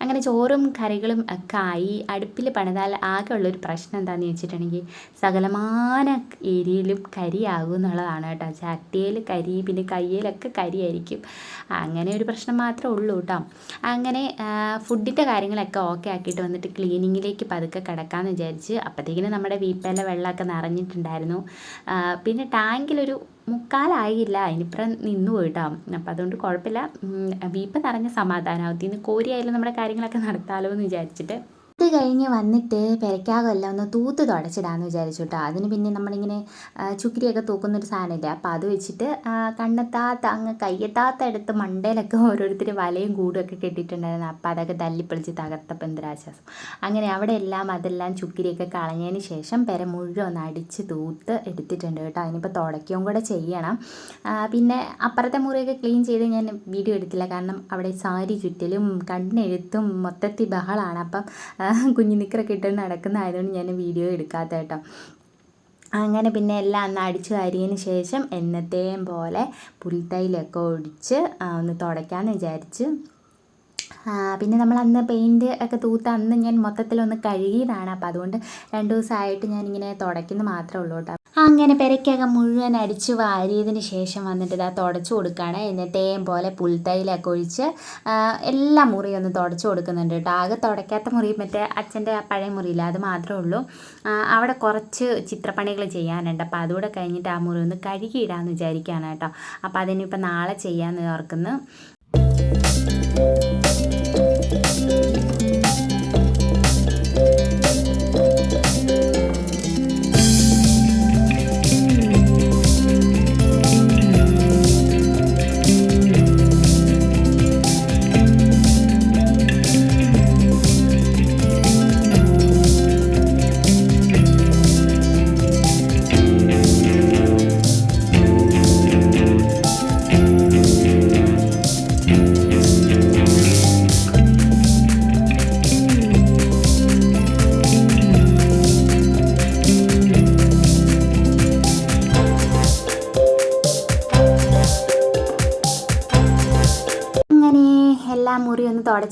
അങ്ങനെ ചോറും കറികളും ഒക്കെ ആയി. അടുപ്പിൽ പണിതാൽ ആകെ ഉള്ളൊരു പ്രശ്നം എന്താണെന്ന് വെച്ചിട്ടുണ്ടെങ്കിൽ സകലമാന ഏരിയയിലും കരിയാകും എന്നുള്ളതാണ് കേട്ടോ. ചട്ടിയിൽ കരി പിന്നെ കയ്യിലൊക്കെ കരിയായിരിക്കും. അങ്ങനെ ഒരു പ്രശ്നം മാത്രമേ ഉള്ളൂ കേട്ടോ. അങ്ങനെ ഫുഡിന്റെ കാര്യങ്ങളൊക്കെ ഓക്കെ ആക്കിയിട്ട് വന്നിട്ട് ക്ലീനിങ്ങിലേക്ക് പതുക്കെ കിടക്കാമെന്ന് വിചാരിച്ച് അപ്പോഴത്തേക്കിനും നമ്മുടെ വീപ്പയിലെ വെള്ളമൊക്കെ നിറഞ്ഞിട്ടുണ്ടായിരുന്നു. പിന്നെ ടാങ്കിലൊരു മുക്കാലായില്ല. അതിനിപ്പുറം നിന്നു പോയിട്ടോ അപ്പം അതുകൊണ്ട് കുഴപ്പമില്ല. വീപ്പ നിറഞ്ഞ സമാധാനം ഇന്ന് കോരിയായാലും നമ്മുടെ കാര്യങ്ങളൊക്കെ നടത്താമല്ലോ എന്ന് വിചാരിച്ചിട്ട് ഇത് കഴിഞ്ഞ് വന്നിട്ട് പെരയ്ക്കാകമെല്ലാം ഒന്ന് തൂത്ത് തുടച്ചിടാമെന്ന് വിചാരിച്ചു കേട്ടോ അതിന് പിന്നെ നമ്മളിങ്ങനെ ചുക്കിരിയൊക്കെ തൂക്കുന്നൊരു സാധനമില്ലേ? അപ്പോൾ അത് വെച്ചിട്ട് കണ്ണെത്താത്ത അങ്ങ് കയ്യെത്താത്ത എടുത്ത് മണ്ടയിലൊക്കെ ഓരോരുത്തർ വലയും കൂടുമൊക്കെ കെട്ടിയിട്ടുണ്ടായിരുന്നു. അപ്പോൾ അതൊക്കെ തല്ലിപ്പൊളിച്ച് തകർത്തപ്പം എന്തൊരാശ്വാസം. അങ്ങനെ അവിടെ എല്ലാം അതെല്ലാം ചുക്കിരിയൊക്കെ കളഞ്ഞതിന് ശേഷം പെര മുഴുവൻ ഒന്ന് അടിച്ച് തൂത്ത് എടുത്തിട്ടുണ്ട് കേട്ടോ. അതിനിപ്പോൾ തുടയ്ക്കുകയും കൂടെ ചെയ്യണം. പിന്നെ അപ്പുറത്തെ മുറിയൊക്കെ ക്ലീൻ ചെയ്ത് ഞാൻ വീഡിയോ എടുത്തില്ല. കാരണം അവിടെ സാരി ചുറ്റലും കണ്ണെഴുത്തും മൊത്തത്തിൽ ബഹളമാണ് അപ്പം കുഞ്ഞു നിക്കറൊക്കെ നടക്കുന്ന നടക്കുന്നതായതുകൊണ്ട് ഞാൻ വീഡിയോ എടുക്കാത്ത കേട്ടോ. അങ്ങനെ പിന്നെ എല്ലാം അന്ന് അടിച്ചു വാരിയതിന് ശേഷം എന്നത്തെയും പോലെ പുൽത്തൈലൊക്കെ ഒടിച്ച് ഒന്ന് തുടയ്ക്കാമെന്ന് വിചാരിച്ച്. പിന്നെ നമ്മൾ അന്ന് പെയിന്റ് ഒക്കെ തൂത്ത് അന്ന് ഞാൻ മൊത്തത്തിലൊന്ന് കഴുകിയതാണ്. അപ്പോൾ അതുകൊണ്ട് രണ്ട് ദിവസമായിട്ട് ഞാനിങ്ങനെ തുടയ്ക്കുന്നത് മാത്രമേ ഉള്ളൂ കേട്ടോ. അങ്ങനെ പെരയ്ക്കകം മുഴുവൻ അടിച്ച് വാരിയതിന് ശേഷം വന്നിട്ട് ഇതാ തുടച്ചു കൊടുക്കുകയാണ് എന്നത്തേയും പോലെ പുൽത്തൈലൊക്കെ ഒഴിച്ച് എല്ലാ മുറിയും ഒന്ന് തുടച്ചു കൊടുക്കുന്നുണ്ട് കേട്ടോ. ആകെ തുടയ്ക്കാത്ത മുറി മറ്റേ അച്ഛന്റെ പഴയ മുറിയില്ല അത് മാത്രമേ ഉള്ളൂ. അവിടെ കുറച്ച് ചിത്രപ്പണികൾ ചെയ്യാനുണ്ട്. അപ്പോൾ അതുകൂടെ കഴിഞ്ഞിട്ട് ആ മുറി ഒന്ന് കഴുകിയിടാമെന്ന് വിചാരിക്കുകയാണ് കേട്ടോ. അപ്പോൾ അതിനിപ്പോൾ നാളെ ചെയ്യാമെന്ന് ഓർക്കുന്നു.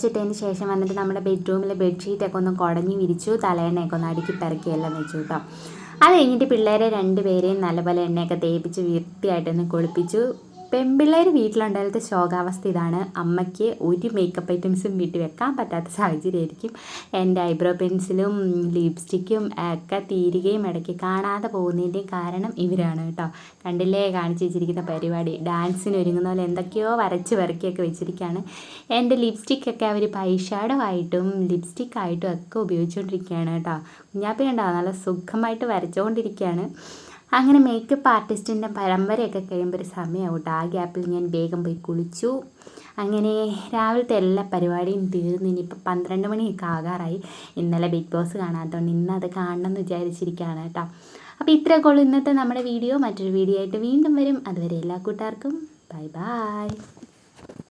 തുടച്ചിട്ടതിന് ശേഷം വന്നിട്ട് നമ്മുടെ ബെഡ്റൂമിലെ ബെഡ്ഷീറ്റൊക്കെ ഒന്ന് കുടഞ്ഞ് വിരിച്ചു തലേണ്ണയൊക്കെ ഒന്ന് അടുക്കി പെറുക്കി വെച്ചു കേട്ടോ. അത് കഴിഞ്ഞിട്ട് പിള്ളേരെ രണ്ടുപേരെയും നല്ലപോലെ എണ്ണയൊക്കെ തേപ്പിച്ച് വൃത്തിയായിട്ടൊന്ന് കുളിപ്പിച്ചു. പെൺപിള്ളേർ വീട്ടിലുണ്ടായാലത്തെ ശോകാവസ്ഥ ഇതാണ്. അമ്മയ്ക്ക് ഒരു മേക്കപ്പ് ഐറ്റംസും വീട്ടിൽ വെക്കാൻ പറ്റാത്ത സാഹചര്യമായിരിക്കും. എന്റെ ഐബ്രോ പെൻസിലും ലിപ്സ്റ്റിക്കും ഒക്കെ തീരുകയും ഇടയ്ക്ക് കാണാതെ പോകുന്നതിന്റെയും കാരണം ഇവരാണ് കേട്ടോ. കണ്ടില്ലേ? കാണിച്ചു വെച്ചിരിക്കുന്ന പരിപാടി. ഡാൻസിന് ഒരുങ്ങുന്ന പോലെ എന്തൊക്കെയോ വരച്ച് വരക്കിയൊക്കെ വെച്ചിരിക്കുകയാണ്. എന്റെ ലിപ്സ്റ്റിക്കൊക്കെ അവർ പൈഷാഡോ ആയിട്ടും ലിപ്സ്റ്റിക്കായിട്ടും ഒക്കെ ഉപയോഗിച്ചുകൊണ്ടിരിക്കുകയാണ് കേട്ടോ. കുഞ്ഞാപ്പി ഉണ്ടാവും നല്ല സുഖമായിട്ട് വരച്ചുകൊണ്ടിരിക്കുകയാണ് അങ്ങനെ മേക്കപ്പ് ആർട്ടിസ്റ്റിന്റെ പരമ്പരയൊക്കെ കഴിയുമ്പോൾ ഒരു സമയമാവും ആ ഗ്യാപ്പിൽ ഞാൻ വേഗം പോയി കുളിച്ചു. അങ്ങനെ രാവിലത്തെ എല്ലാ പരിപാടിയും തീർന്ന് ഇനിയിപ്പോൾ പന്ത്രണ്ട് മണിയൊക്കെ ആകാറായി. ഇന്നലെ ബിഗ് ബോസ് കാണാത്തതുകൊണ്ട് ഇന്ന് അത് കാണണം എന്ന് വിചാരിച്ചിരിക്കുകയാണ് കേട്ടോ. അപ്പോൾ ഇത്രയൊക്കെ ഉള്ളൂ ഇന്നത്തെ നമ്മുടെ വീഡിയോ മറ്റൊരു വീഡിയോ ആയിട്ട് വീണ്ടും വരും. അതുവരെ എല്ലാ കൂട്ടുകാർക്കും ബൈ ബൈ